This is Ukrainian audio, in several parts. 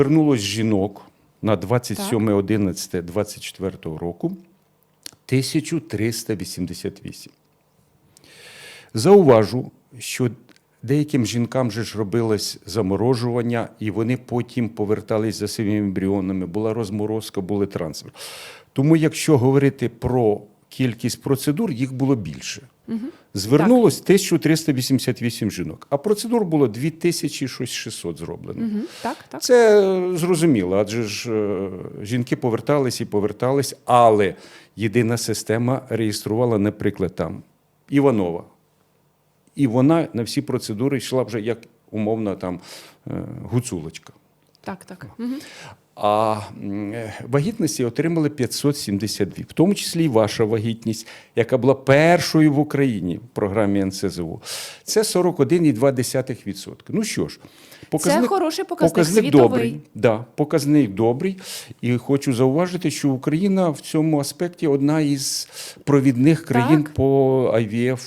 Вернулось жінок на 27.11.24 року 1388. Зауважу, що деяким жінкам же ж робилось заморожування, і вони потім повертались за своїми ембріонами, була розморозка, були трансфер. Тому, якщо говорити про кількість процедур, їх було більше. Звернулось 1388 жінок, а процедур було 2600 зроблено. Мгм. Так, так. Це е, зрозуміло, адже ж е, жінки повертались і повертались, але єдина система реєструвала, наприклад, там Іванова. І вона на всі процедури йшла вже як умовна там е, гуцулочка. Так, так. А е, вагітності отримали 572, в тому числі і ваша вагітність, яка була першою в Україні в програмі НСЗУ. Це 41,2%. Ну що ж, Це хороший показник, показник світовий. добрий. Да, показник добрий. І хочу зауважити, що Україна в цьому аспекті одна із провідних країн Так. по IVF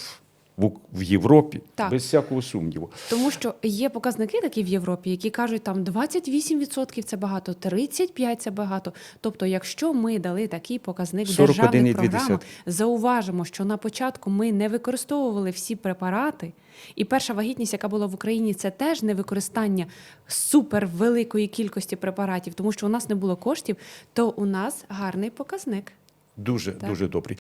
в, Європі, Так. без всякого сумніву. Тому що є показники такі в Європі, які кажуть, там 28% це багато, 35% це багато. Тобто, якщо ми дали такий показник в державних програмах, зауважимо, що на початку ми не використовували всі препарати, і перша вагітність, яка була в Україні, це теж не використання супервеликої кількості препаратів, тому що у нас не було коштів, то у нас гарний показник. Дуже Так. дуже добрий.